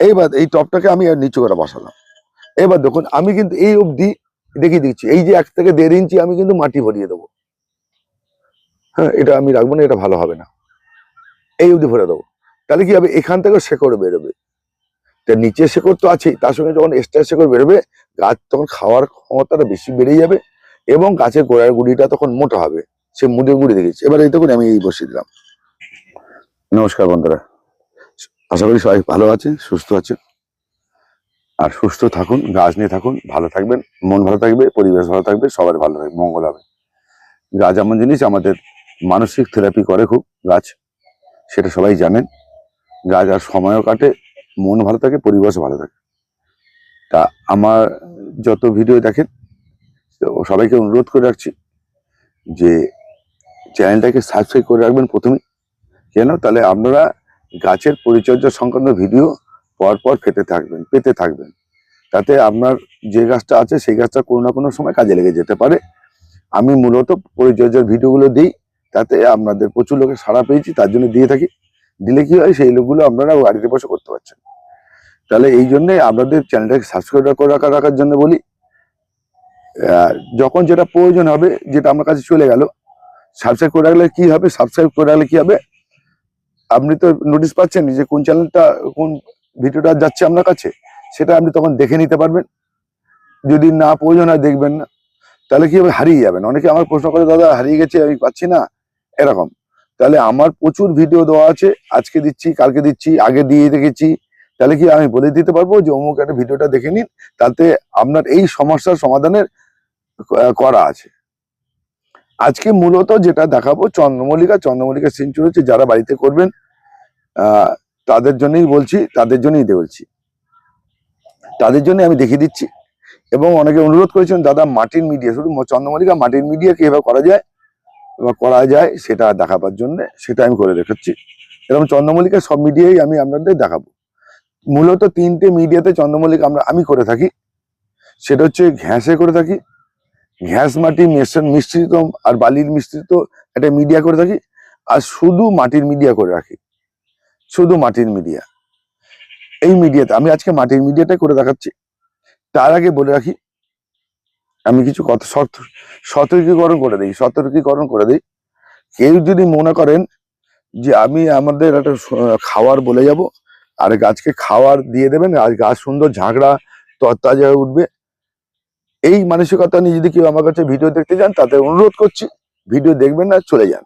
এইবার এই টপটাকে আমি নিচু করে বসালাম। এবার দেখুন, আমি কিন্তু এই অবধি দেখিয়ে দিচ্ছি, এই যে এক থেকে দেড় ইঞ্চি আমি কিন্তু মাটি ভরিয়ে দেবো। হ্যাঁ এটা আমি রাখব না, এটা ভালো হবে না। এই অবধি ভরে দেবো। তাহলে কি হবে? এখান থেকেও শেকড় বেরোবে। তা নিচে শেকড় তো আছেই, তার সঙ্গে যখন এক্সট্রা শেকড় বেরোবে, গাছ তখন খাওয়ার ক্ষমতাটা বেশি বেড়ে যাবে এবং গাছের গোড়ার গুড়িটা তখন মোটা হবে। সে মুড়ে গুড়ি দেখেছি। এবার এই তখন আমি এই বসিয়ে দিলাম। নমস্কার বন্ধুরা। আশা করি সবাই ভালো আছে, সুস্থ আছে। আর সুস্থ থাকুন, গাছ নিয়ে থাকুন, ভালো থাকবেন, মন ভালো থাকবে, পরিবেশ ভালো থাকবে, সবার ভালো থাকবে, মঙ্গল হবে। গাছ এমন জিনিস আমাদের মানসিক থেরাপি করে খুব, গাছ, সেটা সবাই জানেন। গাছ আর সময়ও কাটে, মন ভালো থাকে, পরিবেশ ভালো থাকে। তা আমার যত ভিডিও দেখেন সবাইকে অনুরোধ করে রাখছি যে চ্যানেলটাকে সাবস্ক্রাইব করে রাখবেন প্রথমে। কেন? তাহলে আপনারা গাছের পরিচর্যা সংক্রান্ত ভিডিও পরপর পর পেতে থাকবেন পেতে থাকবেন। তাতে আপনার যে গাছটা আছে, সেই গাছটা কোনো না কোনো সময় কাজে লেগে যেতে পারে। আমি মূলত পরিচর্যার ভিডিওগুলো দিই, তাতে আপনাদের প্রচুর লোকের সাড়া পেয়েছি, তার জন্য দিয়ে থাকি। দিলে কি হয়, সেই লোকগুলো আপনারা বাড়িতে বসে করতে পারছেন। তাহলে এই জন্যে আপনাদের চ্যানেলটাকে সাবস্ক্রাইব করে রাখা, রাখার জন্য বলি যখন যেটা প্রয়োজন হবে, যেটা আমার কাছে চলে গেল সাবস্ক্রাইব করে রাখলে কি হবে সাবস্ক্রাইব করে রাখলে কি হবে আপনি তো নোটিশ পাচ্ছেন যে কোন চ্যানেলটা কোন ভিডিওটা যাচ্ছে আপনার কাছে, সেটা আপনি তখন দেখে নিতে পারবেন। যদি না প্রয়োজন হয় দেখবেন না। তাহলে কি হারিয়ে যাবেন। অনেকে আমার প্রশ্ন করে, দাদা, হারিয়ে গেছে, আমি পাচ্ছি না? এরকম। তাহলে আমার প্রচুর ভিডিও দেওয়া আছে। আজকে দিচ্ছি, কালকে দিচ্ছি, আগে দিয়ে রেখেছি। তাহলে কি আমি বলে দিতে পারব যে, অমুক একটা ভিডিওটা দেখে নিন, তাতে আপনার এই সমস্যার সমাধানের করা আছে। আজকে মূলত যেটা দেখাবো, চন্দ্রমল্লিকা চন্দ্রমল্লিকা সেঞ্চুরি হচ্ছে যারা বাড়িতে করবেন তাদের জন্যই বলছি, তাদের জন্যই বলছি। তাদের জন্য আমি দেখিয়ে দিচ্ছি। এবং অনেকে অনুরোধ করেছেন, দাদা, মাটির মিডিয়া শুধু চন্দ্রমল্লিকা, মাটির মিডিয়া কীভাবে করা যায়? বা করা যায় সেটা দেখাবার জন্য, সেটা আমি করে দেখাচ্ছি। এরকম চন্দ্রমল্লিকা সব মিডিয়াই আমি আপনাদের দেখাবো। মূলত তিনটে মিডিয়াতে চন্দ্রমল্লিকা আমরা, আমি করে থাকি। সেটা হচ্ছে ঘ্যাসে করে থাকি ঘ্যাস মাটি মিশ্রিত আর বালির মিশ্রিত একটা মিডিয়া করে থাকি, আর শুধু মাটির মিডিয়া করে রাখি। শুধু মাটির মিডিয়া। এই মিডিয়াতে, আমি আজকে মাটির মিডিয়াটাই করে দেখাচ্ছি। তার আগে বলে রাখি, আমি কিছু কথা সত- সতর্কীকরণ করে দিই, সতর্কীকরণ করে দিই। কেউ যদি মনে করেন যে আমি আমাদের একটা খাওয়ার বলে যাব, আর গাছকে খাওয়ার দিয়ে দেবেন আর গাছ সুন্দর ঝাঁকড়া তরতাজা হয়ে উঠবে এই মানসিকতা নিয়ে যদি কেউ আমার কাছে ভিডিও দেখতে যান, তাদের অনুরোধ করছি, ভিডিও দেখবেন না, চলে যান।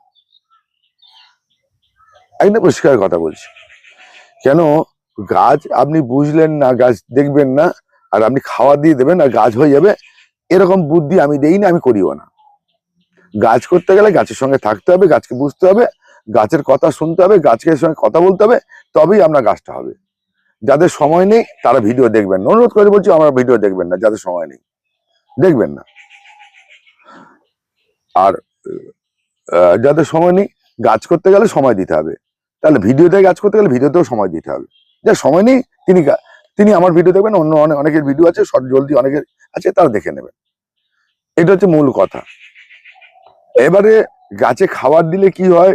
একদম পরিষ্কার কথা বলছি। কেন? গাছ আপনি বুঝলেন না, গাছ দেখবেন না, আর আপনি খাওয়া দিয়ে দেবেন আর গাছ হয়ে যাবে, এরকম বুদ্ধি আমি দেই না, আমি করিও না। গাছ করতে গেলে গাছের সঙ্গে থাকতে হবে, গাছকে বুঝতে হবে, গাছের কথা শুনতে হবে গাছের সঙ্গে কথা বলতে হবে, তবেই আপনার গাছটা হবে। যাদের সময় নেই, তারা ভিডিও দেখবেন অনুরোধ করে বলছি, আমার ভিডিও দেখবেন না, যাদের সময় নেই। দেখবেন না। আর যাদের সময় নেই গাছ করতে গেলে সময় দিতে হবে। তাহলে ভিডিওতে গাছ করতে গেলে ভিডিওতেও সময় দিতে হবে। যার সময় নেই, তিনি তিনি আমার ভিডিও দেখবেন, অন্য অনেক অনেকের ভিডিও আছে, শর্ট, জলদি অনেকের আছে, তারা দেখে নেবেন। এটা হচ্ছে মূল কথা। এবারে গাছে খাবার দিলে কি হয়,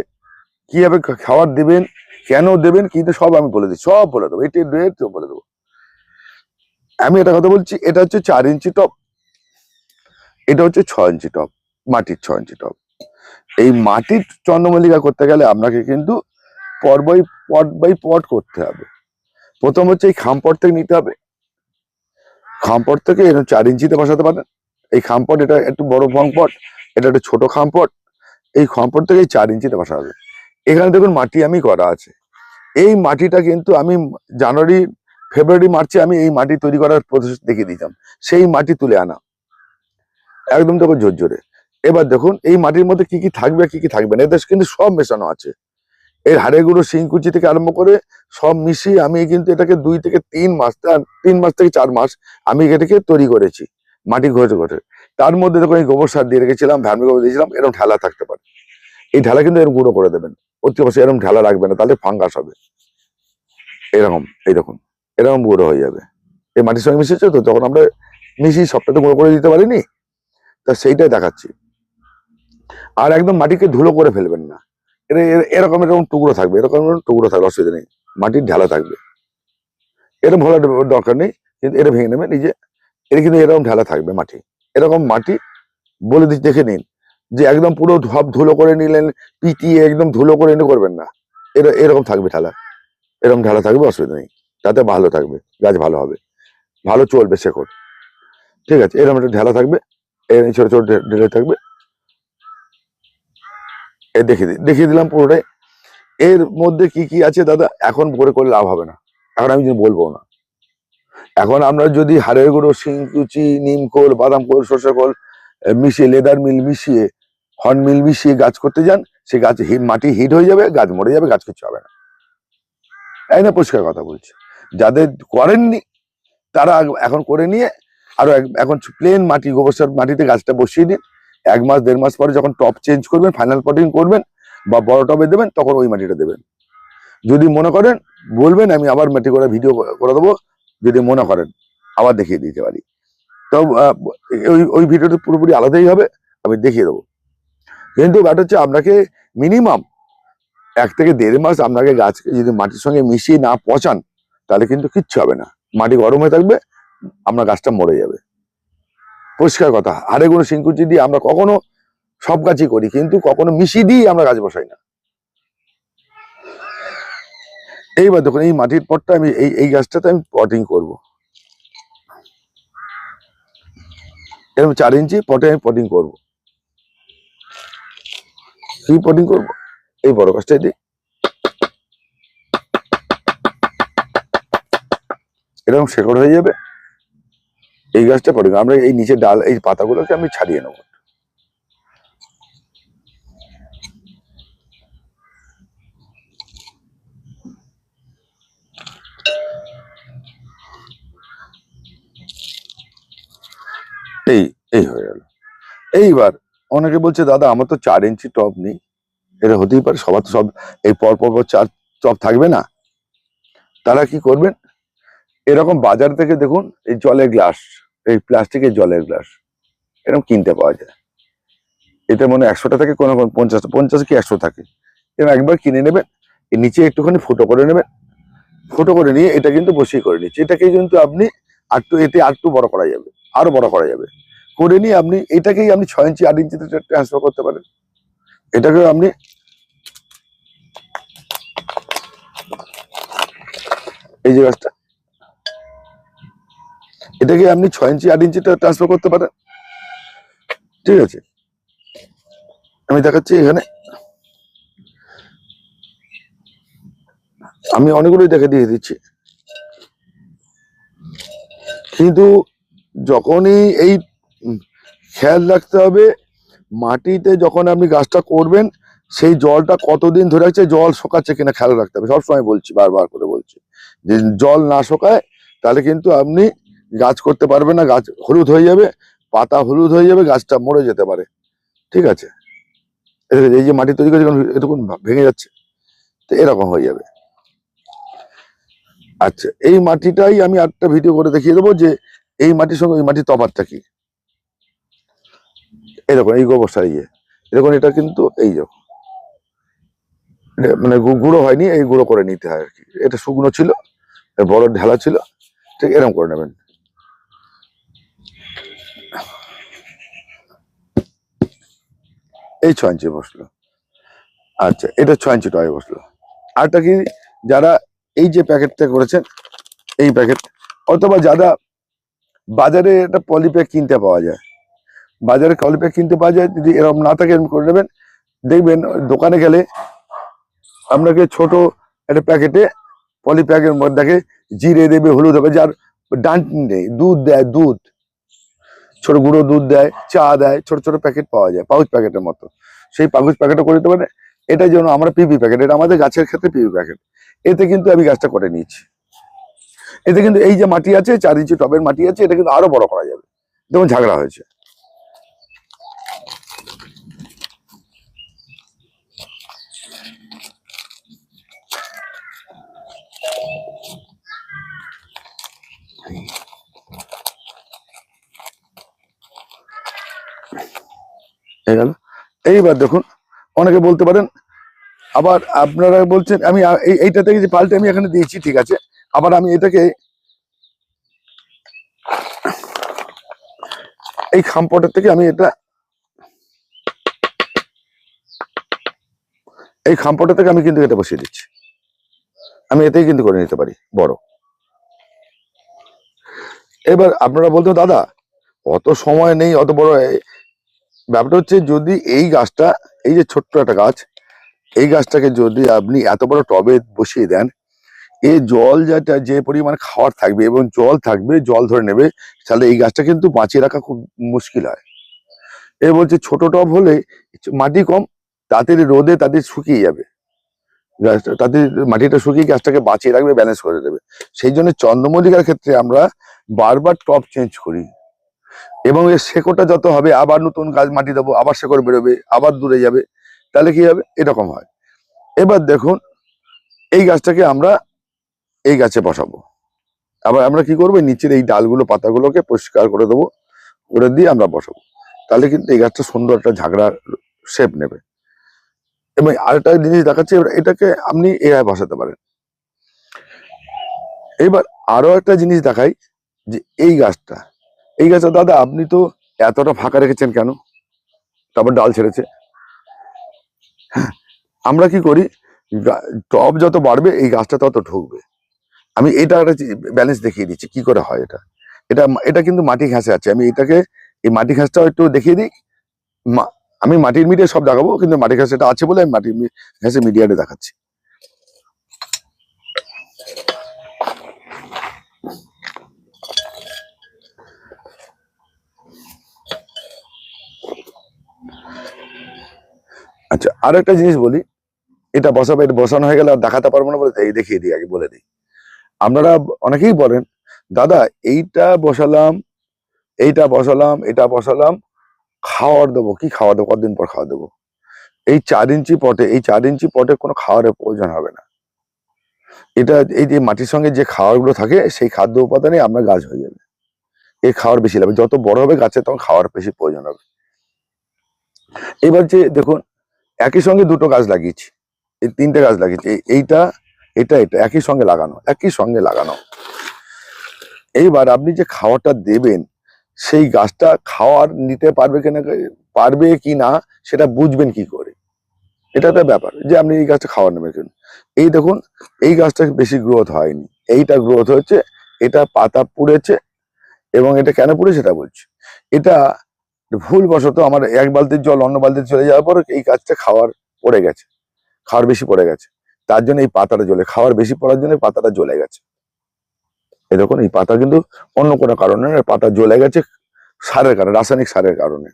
কীভাবে খাবার দেবেন, কেন দেবেন, কিন্তু সব আমি বলে দিই সব বলে দেবো। এটি বলে দেবো। আমি এটা কথা বলছি, এটা হচ্ছে চার ইঞ্চি টপ। এটা হচ্ছে ছ ইঞ্চি টপ, মাটির ছ ইঞ্চি টপ। এই মাটির চন্দ্রমল্লিকা করতে গেলে আপনাকে কিন্তু পট বাই পট বাই পট করতে হবে। প্রথম হচ্ছে এই খামপট থেকে নিতে হবে। খামপট থেকে এরকম চার ইঞ্চিতে বসাতে পারেন। এই খামপট এটা একটু বড় খামপট এটা একটা ছোট খামপট এই খামপট থেকে এই চার ইঞ্চিতে বসা হবে। এখানে দেখুন মাটি আমি করা আছে। এই মাটিটা কিন্তু আমি জানুয়ারি, ফেব্রুয়ারি, মার্চে আমি এই মাটি তৈরি করার প্রসেস দেখিয়ে দিতাম। সেই মাটি তুলে আনা। একদম দেখুন ঝরঝরে এবার দেখুন, এই মাটির মধ্যে কি কি থাকবে, কি কি থাকবে না? এদের কিন্তু সব মেশানো আছে। এর হাড়ে গুঁড়ো শিংকুচি থেকে আরম্ভ করে সব মিশিয়ে আমি কিন্তু এটাকে দুই থেকে তিন মাস তিন মাস থেকে চার মাস আমি এটাকে তৈরি করেছি, মাটি ঘষে ঘষে। তার মধ্যে দেখুন, এই গোবর সার দিয়ে রেখেছিলাম ভার্মি গোবর দিয়েছিলাম এরকম ঢালা থাকতে পারে। এই ঢালা কিন্তু এরকম গুঁড়ো করে দেবেন। অতি অবশ্যই এরকম ঢালা রাখবে না, তাহলে ফাঙ্গাস হবে। এরকম, এই দেখুন, এরকম গুঁড়ো হয়ে যাবে। এই মাটির সঙ্গে মিশেছে তো, তখন আমরা মিশিয়ে সবটাতে গুঁড়ো করে দিতে পারিনি? তা সেইটাই দেখাচ্ছি। আর একদম মাটিকে ধুলো করে ফেলবেন না। এর- এর- এরকম এরকম টুকরো থাকবে, এরকম এরকম টুকরো থাকবে, অসুবিধা নেই। মাটির ঢালা থাকবে। এরকম ভোলা দরকার নেই, কিন্তু এটা ভেঙে নেবেন, এই যে, এটা কিন্তু এরকম ঢালা থাকবে মাটি। এরকম মাটি বলে দিচ্ছি, দেখে নিন, যে একদম পুরো সব ধুলো করে নিলেন, পিটিয়ে একদম ধুলো করে এনে করবেন না। এরা, এরকম থাকবে ঢালা। এরকম ঢালা থাকবে, অসুবিধা নেই। তাতে ভালো থাকবে, গাছ ভালো হবে। ভালো চলবে শেকড়। ঠিক আছে, এরকম একটা ঢালা থাকবে। এর ছোট ছোট ঢেলে থাকবে। এ দেখিয়ে দিই দেখিয়ে দিলাম পুরোটাই। এর মধ্যে কি কি আছে দাদা? এখন করে করে লাভ হবে না। এখন আমি বলব না। এখন আমরা যদি হাড়ের গুঁড়ো শিং শিংকুচি নিমখোল বাদাম কোল সর্ষে কোল মিশিয়ে, লেদার মিল মিশিয়ে, হর্ন মিল মিশিয়ে গাছ করতে যান, সে গাছ মাটি হিট হয়ে যাবে, গাছ মরে যাবে, গাছ কিছু হবে না। তাই না পরিষ্কার কথা বলছি। যাদের করেননি, তারা এখন করে নিয়ে আরও এক- এখন প্লেন মাটি, গোবর সার মাটিতে গাছটা বসিয়ে দিন। এক মাস, দেড় মাস পরে যখন টপ চেঞ্জ করবেন ফাইনাল পটিং করবেন বা বড় টবে দেবেন, তখন ওই মাটিটা দেবেন। যদি মনে করেন, বলবেন, আমি আবার মাটি করে ভিডিও করে দেবো। যদি মনে করেন, আবার দেখিয়ে দিতে পারি। তো ওই ওই ভিডিওটা পুরোপুরি আলাদাই হবে, আমি দেখিয়ে দেবো। কিন্তু ব্যাট হচ্ছে, আপনাকে মিনিমাম এক থেকে দেড় মাস আপনাকে গাছকে যদি মাটির সঙ্গে মিশিয়ে না পচান, তাহলে কিন্তু কিচ্ছু হবে না। মাটি গরম হয়ে থাকবে আপনার গাছটা মরে যাবে। পরিষ্কার কথা, আরে কোনো সিংকুচি দিয়ে আমরা কখনো সব গাছই করি, কিন্তু কখনো মিশিয়ে দিয়ে আমরা গাছ বসাই না। এইবার দেখুন, এই মাটির পটটা আমি, এই এই গাছটাতে আমি পটিং করব। এরকম চার ইঞ্চি পটে আমি পটিং করব। কি পটিং করব? এই বড় গাছটা দিই এরকম শেকড় হয়ে যাবে। এই গাছটা পটিং আমরা এই নিচে ডাল, এই পাতাগুলোকে আমি ছাড়িয়ে নেব। এই এই হয়ে গেল। এইবার অনেকে বলছে, দাদা, আমার তো চার ইঞ্চি টপ নেই। এটা হতেই পারে, সবার তো সব, এই পর পর চার টপ থাকবে না। তারা কি করবেন? এরকম বাজার থেকে দেখুন, এই জলের গ্লাস। এই প্লাস্টিকের জলের গ্লাস। এরকম কিনতে পাওয়া যায়। এটা মনে একশোটা থাকে, কোনো কোনো পঞ্চাশ পঞ্চাশ কি একশো থাকে। এরকম একবার কিনে নেবেন, এর নিচে একটুখানি ফুটো করে নেবেন। ফুটো করে নিয়ে এটা কিন্তু বসিয়ে করে নিচ্ছে। এটাকে কিন্তু আপনি আটটু এতে আটটু বড় করা যাবে, আরও বড় করা যাবে। করে নিয়ে আপনি, এটাকেই আপনি ছয় ইঞ্চি, আট ইঞ্চিতে ট্রান্সফার করতে পারেন। এটাকে আপনি এই যে গাছটা এটাকে আপনি ছয় ইঞ্চি, আট ইঞ্চিতে ট্রান্সফার করতে পারেন। ঠিক আছে? আমি দেখাচ্ছি এখানে। আমি অনেকগুলোই দেখে দিয়ে দিচ্ছি। কিন্তু যখনই এই খেয়াল রাখতে হবে, মাটিতে যখন আপনি গাছটা করবেন, সেই জলটা কতদিন ধরে আছে, জল শোকাচ্ছে কিনা খেয়াল রাখতে হবে। সবসময় বলছি, বারবার করে বলছি। যে জল না শোকায়, তাহলে কিন্তু আপনি গাছ করতে পারবে না, গাছ হলুদ হয়ে যাবে, পাতা হলুদ হয়ে যাবে, গাছটা মরে যেতে পারে। ঠিক আছে? এই যে মাটি তৈরি করেছে এরকম ভেঙে যাচ্ছে। তো এরকম হয়ে যাবে। আচ্ছা এই মাটিটাই আমি একটা ভিডিও করে দেখিয়ে দেবো যে এই মাটির সঙ্গে ওই মাটির তফাৎটা কি। এরকম, এই গোবর সার ইয়ে। দেখুন, এটা কিন্তু এই এটা মানে গুঁড়ো হয়নি, এই গুঁড়ো করে নিতে হয় আর কি। এটা শুকনো ছিল, বড় ঢেলা ছিল, ঠিক এরকম করে নেবেন। এই ছ ইঞ্চি বসল। আচ্ছা এটা ছ ইঞ্চি টয়ে বসল। আরটা কি, যারা এই যে প্যাকেটটা করেছেন, এই প্যাকেট, অথবা যারা বাজারে একটা পলিপ্যাক কিনতে পাওয়া যায়, বাজারে পলিপ্যাক কিনতে পাওয়া যায়, যদি এরকম না থাকে, এরকম করে নেবেন। দেখবেন দোকানে গেলে আপনাকে ছোট একটা প্যাকেটে পলিপ্যাকের মধ্যে জিরে দেবে, হলুদ হবে যার ডান্ট নেই, দুধ দেয়, দুধ। ছোট গুঁড়ো দুধ দেয়, চা দেয়, ছোট ছোট প্যাকেট পাওয়া যায়, পাউচ প্যাকেটের মতো। সেই পাউচ প্যাকেটও করে দিতে পারে। এটা যেন আমরা পিপি প্যাকেট এটা আমাদের গাছের ক্ষেত্রে পিপি প্যাকেট এতে কিন্তু আমি গাছটা করে নিয়েছি। এতে কিন্তু এই যে মাটি আছে, চার ইঞ্চি টবের মাটি আছে, এটা কিন্তু আরও বড় করা যাবে। যেমন ঝাগড়া হয়েছে। হয়ে গেল। এইবার দেখুন, অনেকে বলতে পারেন, আবার আপনারা বলছেন, আমি এই এইটা থেকে যে পাল্টে আমি এখানে দিয়েছি, ঠিক আছে? আবার আমি এটাকে এই খামপটের থেকে আমি এটা এই খামপটের থেকে আমি কিন্তু এটা বসিয়ে দিচ্ছি। আমি এতেই কিন্তু করে নিতে পারি, বড়। এবার আপনারা বলতো দাদা, অত সময় নেই, অত বড় ব্যাপারটা হচ্ছে যদি এই গাছটা, এই যে ছোট্ট একটা গাছ, এই গাছটাকে যদি আপনি এত বড় টবে বসিয়ে দেন, এ জল যেটা, যে পরিমাণ খাওয়ার থাকবে এবং জল থাকবে, জল ধরে নেবে, তাহলে এই গাছটা কিন্তু বাঁচিয়ে রাখা খুব মুশকিল হয়। এ বলছে ছোট টব হলে মাটি কম তাদের রোদে তাদের শুকিয়ে যাবে। গাছটা তাদের মাটিটা শুকিয়ে গাছটাকে বাঁচিয়ে রাখবে ব্যালেন্স করে দেবে। সেই জন্য চন্দ্রমল্লিকার ক্ষেত্রে আমরা বারবার টপ চেঞ্জ করি। এবং এর শেকড়টা যত হবে, আবার নতুন গাছ মাটি দেবো, আবার শেকড় বেরোবে, আবার দূরে যাবে, তাহলে কি হবে? এরকম হয়। এবার দেখুন, এই গাছটাকে আমরা এই গাছে বসাবো। আবার আমরা কি করব? নিচের এই ডালগুলো, পাতাগুলোকে পরিষ্কার করে দেবো, করে দিয়ে আমরা বসাবো। তাহলে কিন্তু এই গাছটা সুন্দর একটা ঝাগড়া শেপ নেবে। এবং আরেকটা জিনিস দেখাচ্ছি এটাকে আপনি এআই বসাতে পারেন। এবার আরও একটা জিনিস দেখাই, যে এই গাছটা এই গাছটা দাদা, আপনি তো এতটা ফাঁকা রেখেছেন কেন? তারপর ডাল ছেড়েছে। আমরা কি করি? টব যত বাড়বে, এই গাছটা তত ঢুকবে। আমি এটা একটা ব্যালেন্স দেখিয়ে দিচ্ছি, কি করে হয় এটা? এটা এটা কিন্তু মাটি ঘাসে আছে। আমি এটাকে, এই মাটি ঘাসটাও একটু দেখিয়ে দিই। আমি মাটির মিডিয়া সব দেখাবো, কিন্তু মাটি ঘাস এটা আছে বলে আমি মাটির ঘাসে মিডিয়াটা দেখাচ্ছি। আর একটা জিনিস বলি, এটা বসাবে, এটা বসানো হয়ে গেলে আর দেখাতে পারব না বলে এই দেখিয়ে দিই, আগে বলে দিই। আপনারা অনেকেই বলেন, দাদা, এইটা বসালাম এইটা বসালাম, এটা বসালাম, খাওয়ার দেবো, কি খাওয়া দেবো, কতদিন পর খাওয়া দেবো? এই চার ইঞ্চি পটে, এই চার ইঞ্চি পটে কোনো খাওয়ারের প্রয়োজন হবে না। এটা, এই যে মাটির সঙ্গে যে খাওয়ারগুলো থাকে, সেই খাদ্য উপাদানে আপনার গাছ হয়ে যাবে। এই খাওয়ার বেশি লাগবে যত বড় হবে গাছে তখন খাওয়ার বেশি প্রয়োজন হবে। এবার যে দেখুন একই সঙ্গে দুটো গাছ লাগিয়েছি। এই তিনটে গাছ লাগিয়েছি। এইটা, এটা এটা, একই সঙ্গে লাগানো, একই সঙ্গে লাগানো। এইবার আপনি যে খাওয়ারটা দেবেন, সেই গাছটা খাওয়ার নিতে পারবে কিনা, পারবে কি না সেটা বুঝবেন কি করে? এটা একটা ব্যাপার যে আপনি এই গাছটা খাওয়ার নেবেন কেন। এই দেখুন, এই গাছটা বেশি গ্রোথ হয়নি। এইটা গ্রোথ হচ্ছে এটা পাতা পুড়েছে, এবং এটা কেন পুড়ে সেটা বলছি। এটা ভুল বশত আমার এক বালতির জল অন্য বালতিতে চলে যাওয়ার পর এই গাছটা খাওয়ার পড়ে গেছে। খাওয়ার বেশি পড়ে গেছে। তার জন্য এই পাতাটা জ্বলে। খাওয়ার বেশি পড়ার জন্য পাতাটা জ্বলে গেছে। দেখুন, এই পাতা কিন্তু অন্য কোনো কারণে পাতা জ্বলে গেছে সারের কারণে, রাসায়নিক সারের কারণে।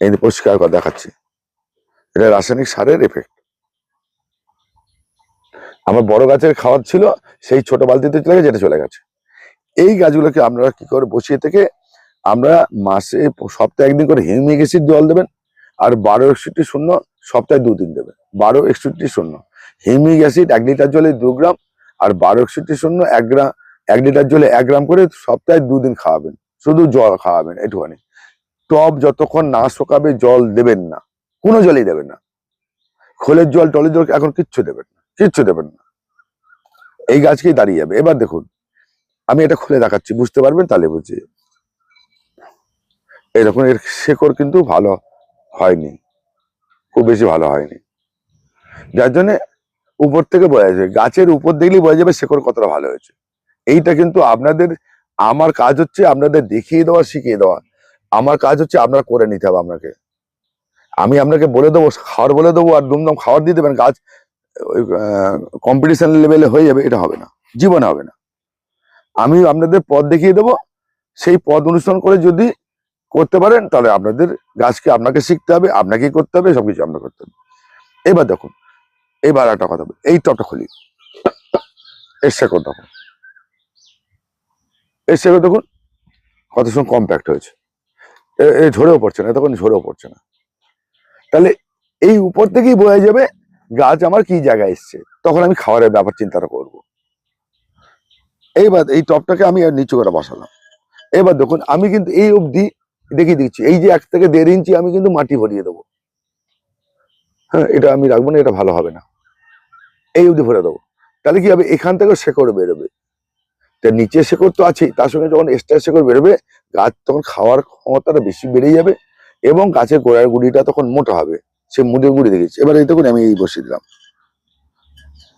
এই পরিষ্কার করে দেখাচ্ছি। এটা রাসায়নিক সারের এফেক্ট আমার বড় গাছের খাওয়ার ছিল, সেই ছোট বালতিতে চলে গেছে, এটা চলে গেছে। এই গাছগুলোকে আপনারা কি করে বসিয়ে থেকে আমরা মাসে সপ্তাহে একদিন করে হিউমিক অ্যাসিড জল দেবেন, আর বারো একষট্টি শূন্য সপ্তাহে দুদিন দেবেন। বারো একষট্টি শূন্য। হিউমিক অ্যাসিড এক লিটার জলে দু গ্রাম, আর বারো একষট্টি শূন্য এক গ্রাম এক লিটার জলে এক গ্রাম করে সপ্তাহে দুদিন খাওয়াবেন। শুধু জল খাওয়াবেন, একটুখানি। টব যতক্ষণ না শোকাবে, জল দেবেন না। কোনো জলই দেবেন না। খোলের জল, টলের জল এখন কিচ্ছু দেবেন না। কিচ্ছু দেবেন না। এই গাছকেই দাঁড়িয়ে যাবে। এবার দেখুন, আমি এটা খুলে দেখাচ্ছি। বুঝতে পারবেন? তাহলে বুঝছি দেখুন এর শেকড় কিন্তু ভালো হয়নি। খুব বেশি ভালো হয়নি। যার জন্য উপর থেকে বোঝা যাবে, গাছের উপর দেখলেই বোঝা যাবে শেকড় কতটা ভালো হয়েছে। এইটা কিন্তু আপনাদের, আমার কাজ হচ্ছে আপনাদের দেখিয়ে দেওয়া, শিখিয়ে দেওয়া। আমার কাজ হচ্ছে আপনার করে নিতে হবে আপনাকে। আমি আপনাকে বলে দেবো, খাওয়ার বলে দেবো আর দুমদম খাওয়ার দিয়ে দেবেন, গাছ কম্পিটিশন লেভেলে হয়ে যাবে, এটা হবে না। জীবনে হবে না। আমি আপনাদের পথ দেখিয়ে দেবো। সেই পথ অনুসরণ করে যদি করতে পারেন, তাহলে আপনাদের গাছকে আপনাকে শিখতে হবে, আপনাকেই করতে হবে, সবকিছু আপনাকে করতে হবে। এবার দেখুন, এবার একটা কথা এই টপটা খুলি। এর শেকড় দেখুন। এর শেকড় দেখুন, কত সময় কম্প্যাক্ট হয়েছে। এ- ঝরেও পড়ছে না তখন ঝরেও পড়ছে না। তাহলে এই উপর থেকেই বোঝা যাবে গাছ আমার কি জায়গায় এসছে। তখন আমি খাবারের ব্যাপার চিন্তাটা করব। এইবার এই টপটাকে আমি আর নিচু করে বসালাম। এবার দেখুন, আমি কিন্তু এই অবধি দেখিয়ে দিচ্ছি। এই যে এক থেকে দেড় ইঞ্চি আমি কিন্তু মাটি ভরিয়ে দেবো। হ্যাঁ এটা আমি রাখব না, এটা ভালো হবে না। এই অবধি ভরে দেবো। তাহলে কি হবে? এখান থেকে শেকড় বেরোবে। তা নিচে শেকড় তো আছেই, তার সঙ্গে যখন এক্সট্রা শেকড় বেরোবে, গাছ তখন খাওয়ার ক্ষমতাটা বেশি বেড়ে যাবে এবং গাছের গোড়ার গুড়িটা তখন মোটা হবে। সে মুড়ে গুড়ি দেখেছি। এবার এই তখন আমি এই বসিয়ে দিলাম।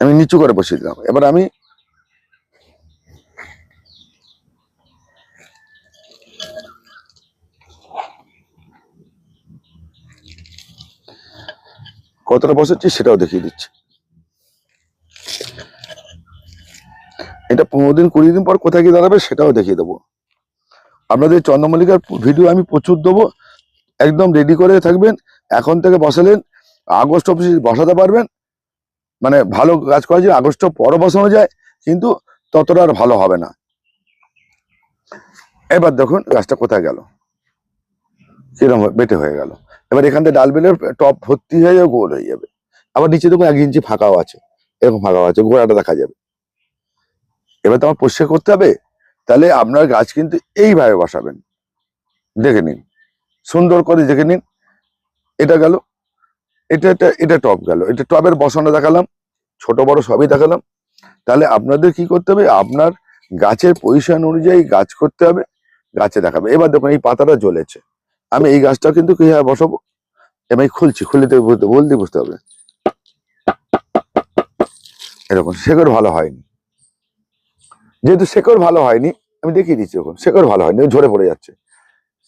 আমি নিচু করে বসিয়ে দিলাম। এবার আমি কতটা বসাচ্ছি সেটাও দেখিয়ে দিচ্ছি। এটা পনেরো দিন, কুড়ি দিন পর কোথায় গিয়ে দাঁড়াবে সেটাও দেখিয়ে দেবো। আপনাদের চন্দ্রমল্লিকার ভিডিও আমি প্রচুর দেবো। একদম রেডি করে থাকবেন, এখন থেকে বসালেন, আগস্ট অফিসে বসাতে পারবেন। মানে ভালো কাজ করা যায় আগস্ট পরও বসানো যায়, কিন্তু ততটা আর ভালো হবে না। এবার দেখুন, গাছটা কোথায় গেল। কীরকম বেটে হয়ে গেল। এবার এখান থেকে ডাল বেলের টপ ভর্তি হয়ে যাবে, গোল হয়ে যাবে। আবার নিচে দেখুন এক ইঞ্চি ফাঁকাও আছে, এরকম ফাঁকাও আছে গোড়াটা দেখা যাবে। এবার তো আমার পরিষ্কার করতে হবে, তাহলে আপনার গাছ কিন্তু এইভাবে বসাবেন। দেখে নিন, সুন্দর করে দেখে নিন, এটা গেল, এটা এটা এটা টপ গেল। এটা টবের বসানো দেখালাম, ছোট বড় সবই দেখালাম। তাহলে আপনাদের কি করতে হবে, আপনার গাছের পজিশন অনুযায়ী গাছ করতে হবে, গাছে দেখাবে। এবার দেখুন এই পাতাটা জ্বলেছে। আমি এই গাছটা কিন্তু কীভাবে বসাবো? আমি খুলছি, খুলে দেবে বুঝতে বলতে বুঝতে হবে। এরকম শেকড় ভালো হয়নি। যেহেতু শেকড় ভালো হয়নি, আমি দেখিয়ে দিচ্ছি এখন শেকড় ভালো হয়নি ঝরে পড়ে যাচ্ছে।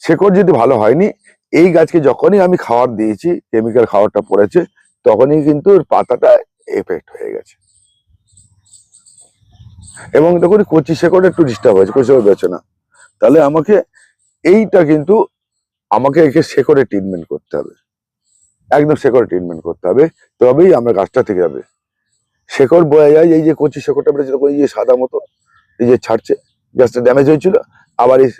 শেকড় যদি ভালো হয়নি, এই গাছকে যখনই আমি খাবার দিয়েছি কেমিক্যাল খাবারটা পড়েছে, তখনই কিন্তু পাতাটা এফেক্ট হয়ে গেছে। এবং দেখুন, কচি শেকড় একটু ডিস্টার্ব হয়েছে, কচি শেকড় বেরোচ্ছে না। তাহলে আমাকে এইটা কিন্তু আমাকে একে শেকড়ে ট্রিটমেন্ট করতে হবে। একদম শেকড়ে ট্রিটমেন্ট করতে হবে। তবেই আমরা গাছটা থেকে যাবে। শেকড় বোঝা যায়, এই যে কচি শেকড়টা দেখুন এই যে সাদা মতো, এই যে ছাড়ছে গাছটা ড্যামেজ হয়েছিল। আবার এই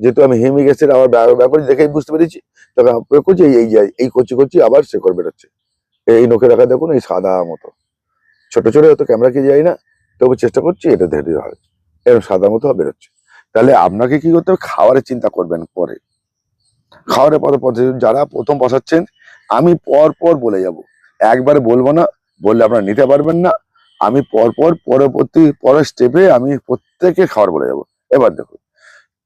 যেহেতু আমি হিমি গ্যাসের আবার ব্যাপারে দেখেই বুঝতে পেরেছি তখন প্রয়োগ করছি, এই যে এই কচি কচি আবার শেকড় বেরোচ্ছে। এই নোখে রাখা দেখুন, এই সাদা মতো। ছোট ছোট হয়তো ক্যামেরা কি যাই না, তবু চেষ্টা করছি, এটা ধরে হবে এরকম সাদা মতো বেরোচ্ছে। তাহলে আপনাকে কি করতে হবে? খাবারের চিন্তা করবেন পরে। খাবারের পরে পদ্ধতি যারা প্রথম বসাচ্ছেন, আমি পর পর বলে যাব। একবারে বলব না, বললে আপনারা নিতে পারবেন না। আমি পর পর পরবর্তী, পরের স্টেপে আমি প্রত্যেকে খাবার বলে যাব। এবার দেখুন,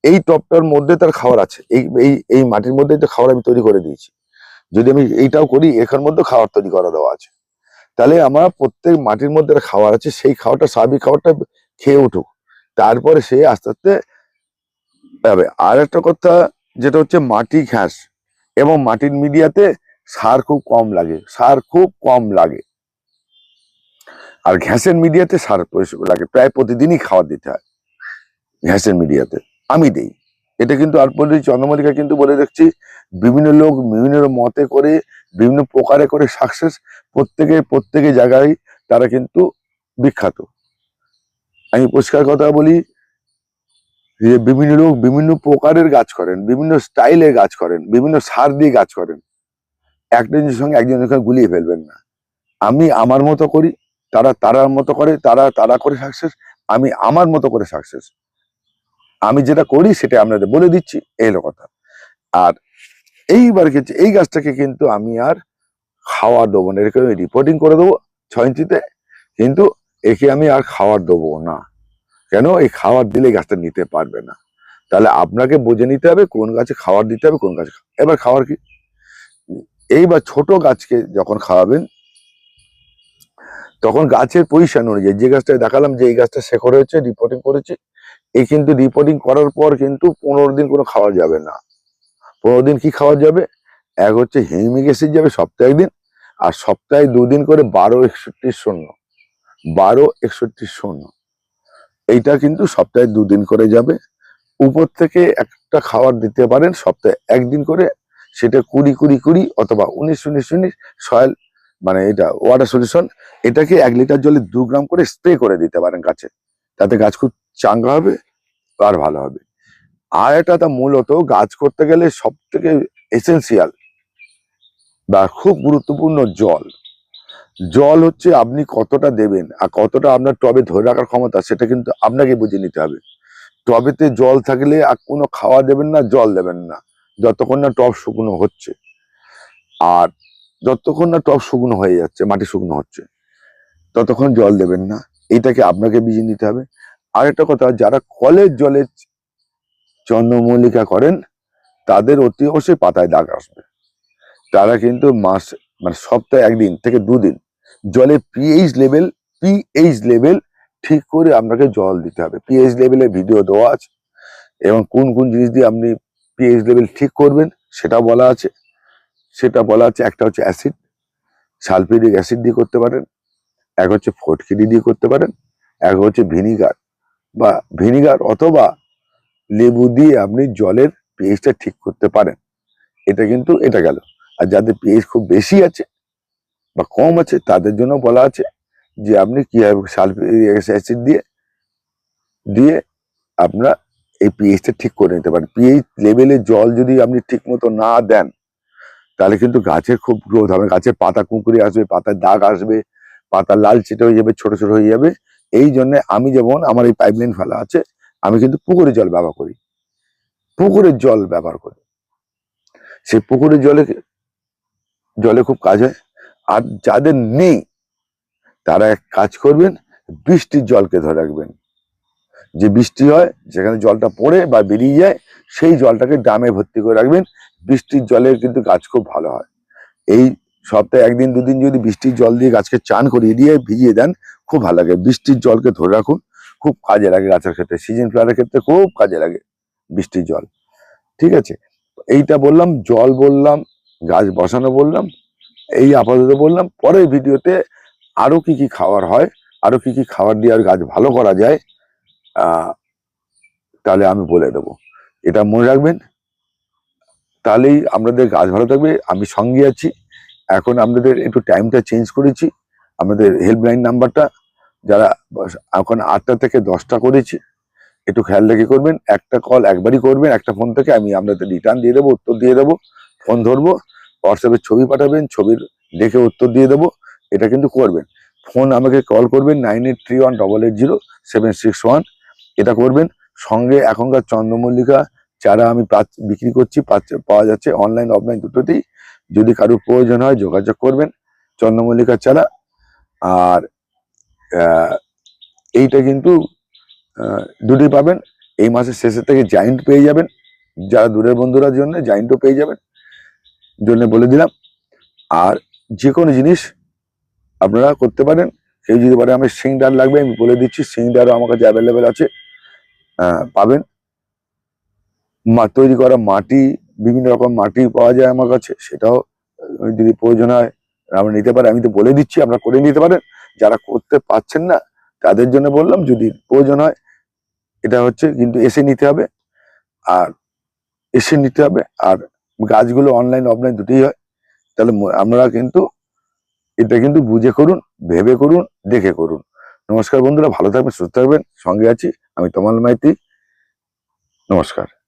এই টপটার মধ্যে তার খাবার আছে। এই এই এই মাটির মধ্যে তো খাবার আমি তৈরি করে দিয়েছি, যদি আমি এইটাও করি এখান মধ্যে খাবার তৈরি করা দেওয়া আছে। তাহলে আমার প্রত্যেক মাটির মধ্যে একটা খাবার আছে, সেই খাবারটা, স্বাভাবিক খাবারটা খেয়ে উঠুক। তারপরে সে আস্তে আস্তে যাবে আর একটা কথা যেটা হচ্ছে মাটি ঘাস। এবং মাটির মিডিয়াতে সার খুব কম লাগে, সার খুব কম লাগে। আর ঘ্যাসের মিডিয়াতে সার লাগে, প্রায় প্রতিদিনই খাবার দিতে হয়। ঘ্যাসের মিডিয়াতে আমি দেই। এটা কিন্তু আর বলি, চন্দ্রমল্লিকা কিন্তু বলে দেখছি, বিভিন্ন লোক বিভিন্ন মতে করে, বিভিন্ন প্রকারে করে সাকসেস প্রত্যেকে প্রত্যেকে জায়গায় তারা কিন্তু বিখ্যাত। আমি পরিষ্কার কথা বলি যে বিভিন্ন লোক বিভিন্ন প্রকারের গাছ করেন, বিভিন্ন স্টাইলের গাছ করেন, বিভিন্ন সার দিয়ে গাছ করেন। একটা জিনিসের সঙ্গে একজনের সঙ্গে গুলিয়ে ফেলবেন না। আমি আমার মতো করি, তারা তারার মতো করে, তারা তারা করে সাকসেস আমি আমার মতো করে সাকসেস আমি যেটা করি সেটা আপনাদের বলে দিচ্ছি, এই হলো কথা। আর এইবার কিন্তু এই গাছটাকে কিন্তু আমি আর খাওয়ার দেবো না, এরকম রিপোর্টিং করে দেবো, ছয় ইঞ্চিতে, কিন্তু একে আমি আর খাওয়ার দেবো না। কেন? এই খাবার দিলে গাছটা নিতে পারবে না। তাহলে আপনাকে বুঝে নিতে হবে কোন গাছে খাবার দিতে হবে, কোন গাছে এবার খাবার কি? এইবার ছোট গাছকে যখন খাওয়াবেন, তখন গাছের পজিশন অনুযায়ী, যে গাছটা দেখালাম যে এই গাছটা শেখর হয়েছে রিপোর্টিং করেছে, এই কিন্তু রিপোর্টিং করার পর কিন্তু পনেরো দিন কোনো খাওয়া যাবে না। পনেরো দিন কি খাওয়া যাবে? এক হচ্ছে হিমিক অ্যাসিড যাবে সপ্তাহে একদিন, আর সপ্তাহে দুদিন করে বারো একষট্টি শূন্য। বারো একষট্টি শূন্য। এইটা কিন্তু সপ্তাহে দুদিন করে যাবে। উপর থেকে একটা খাবার দিতে পারেন, সপ্তাহে একদিন করে। সেটা কুড়ি কুড়ি কুড়ি অথবা উনিশ উনিশ উনিশ সয়েল মানে এটা ওয়াটার সলিউশন এটাকে এক লিটার জলে দু গ্রাম করে স্প্রে করে দিতে পারেন গাছে। তাতে গাছ খুব চাঙ্গা হবে, আর ভালো হবে। আর একটা তা মূলত গাছ করতে গেলে সব থেকে এসেন্সিয়াল বা খুব গুরুত্বপূর্ণ জল। জল হচ্ছে আপনি কতটা দেবেন আর কতটা আপনার টবে ধরে রাখার ক্ষমতা, সেটা কিন্তু আপনাকে বুঝে নিতে হবে। টবেতে জল থাকলে আর কোনো খাওয়া দেবেন না, জল দেবেন না। যতক্ষণ না টব শুকনো হচ্ছে। আর যতক্ষণ না টব শুকনো হয়ে যাচ্ছে, মাটি শুকনো হচ্ছে, ততক্ষণ জল দেবেন না। এইটাকে আপনাকে বুঝে নিতে হবে। আর একটা কথা, যারা কলের জলে চন্দ্রমল্লিকা করেন, তাদের অতি অবশ্যই পাতায় দাগ আসবে। তারা কিন্তু মাস মানে সপ্তাহে একদিন থেকে দুদিন জলে পিএইচ লেভেল পিএইচ লেভেল ঠিক করে আপনাকে জল দিতে হবে। পিএইচ লেভেলে ভিডিও দেওয়া আছে এবং কোন কোন জিনিস দিয়ে আপনি পিএইচ লেভেল ঠিক করবেন সেটা বলা আছে। সেটা বলা আছে, একটা হচ্ছে অ্যাসিড সালফিউরিক অ্যাসিড দিয়ে করতে পারেন, এক হচ্ছে ফটকিরি দিয়ে করতে পারেন, এক হচ্ছে ভিনিগার বা ভিনিগার অথবা লেবু দিয়ে আপনি জলের পিএইচটা ঠিক করতে পারেন। এটা কিন্তু, এটা গেল। আর যাদের পিএইচ খুব বেশি আছে বা কম আছে, তাদের জন্য বলা আছে যে আপনি কীভাবে সালফিউরিক অ্যাসিড দিয়ে দিয়ে আপনার এই পিএইচটা ঠিক করে নিতে পারেন। পিএইচ লেভেলে জল যদি আপনি ঠিক মতো না দেন, তাহলে কিন্তু গাছের খুব গ্রোথ হবে। গাছের পাতা কুঁকুড়ে আসবে, পাতার দাগ আসবে পাতা লাল চেটে হয়ে যাবে, ছোট ছোট হয়ে যাবে। এই জন্য আমি যেমন আমার এই পাইপলাইন ফেলা আছে, আমি কিন্তু পুকুরের জল ব্যবহার করি। পুকুরের জল ব্যবহার করি। সেই পুকুরের জলে জলে খুব কাজ হয়। আর যাদের নেই, তারা এক কাজ করবেন, বৃষ্টির জলকে ধরে রাখবেন। যে বৃষ্টি হয়, যেখানে জলটা পড়ে বা বেরিয়ে যায়, সেই জলটাকে ড্রামে ভর্তি করে রাখবেন। বৃষ্টির জলে কিন্তু গাছ খুব ভালো হয়। এই সপ্তাহে একদিন, দুদিন যদি বৃষ্টির জল দিয়ে গাছকে চান করিয়ে দিয়ে ভিজিয়ে দেন, খুব ভালো লাগে। বৃষ্টির জলকে ধরে রাখুন, খুব কাজে লাগে গাছের ক্ষেত্রে। সিজন ফ্লাওয়ারের ক্ষেত্রে খুব কাজে লাগে বৃষ্টির জল। ঠিক আছে? এইটা বললাম, জল বললাম, গাছ বসানো বললাম এই আপাতত বললাম, পরের ভিডিওতে আরও কি কি খাবার হয় আরও কি কি খাবার দিয়ে আর গাছ ভালো করা যায় তাহলে আমি বলে দেবো। এটা মনে রাখবেন, তাহলেই আমাদের গাছ ভালো থাকবে, আমি সঙ্গে আছি। এখন আপনাদের একটু টাইমটা চেঞ্জ করেছি আমাদের হেল্পলাইন নাম্বারটা যারা এখন আটটা থেকে দশটা করেছি, একটু খেয়াল রেখে করবেন, একটা কল একবারই করবেন, একটা ফোন থেকে আমি আপনাদের রিটার্ন দিয়ে দেবো, উত্তর দিয়ে দেবো ফোন ধরবো হোয়াটসঅ্যাপে ছবি পাঠাবেন, ছবির দেখে উত্তর দিয়ে দেবো, এটা কিন্তু করবেন। ফোন আমাকে কল করবেন nine eight three one double eight zero seven six one এটা করবেন। সঙ্গে এখনকার চন্দ্রমল্লিকা চারা আমি বিক্রি করছি পাওয়া যাচ্ছে অনলাইন অফলাইন দুটোতেই। যদি কারোর প্রয়োজন হয় যোগাযোগ করবেন চন্দ্রমল্লিকার চারা। আর এইটা কিন্তু দুটি পাবেন। এই মাসের শেষের থেকে জাইন্ট পেয়ে যাবেন। যারা দূরের বন্ধুরার জন্য জাইন্টও পেয়ে যাবেন। জন্য বলে দিলাম। আর যে কোনো জিনিস আপনারা করতে পারেন। কেউ যদি বলে আমার সিংডার লাগবে, আমি বলে দিচ্ছি সিংডারও আমার কাছে অ্যাভেলেবেল আছে। পাবেন। মা, তৈরি করা মাটি, বিভিন্ন রকম মাটি পাওয়া যায় আমার কাছে। সেটাও যদি প্রয়োজন হয় আমরা নিতে পারি আমি তো বলে দিচ্ছি, আপনারা করে নিতে পারেন। যারা করতে পারছেন না, তাদের জন্য বললাম, যদি প্রয়োজন হয়, এটা হচ্ছে কিন্তু এসে নিতে হবে। আর, এসে নিতে হবে। আর গাছগুলো অনলাইন অফলাইন দুটোই হয়। তাহলে আপনারা কিন্তু এটা কিন্তু বুঝে করুন, ভেবে করুন, দেখে করুন। নমস্কার বন্ধুরা, ভালো থাকবেন, সুস্থ থাকবেন। সঙ্গে আছি আমি তমাল মাইতি। নমস্কার।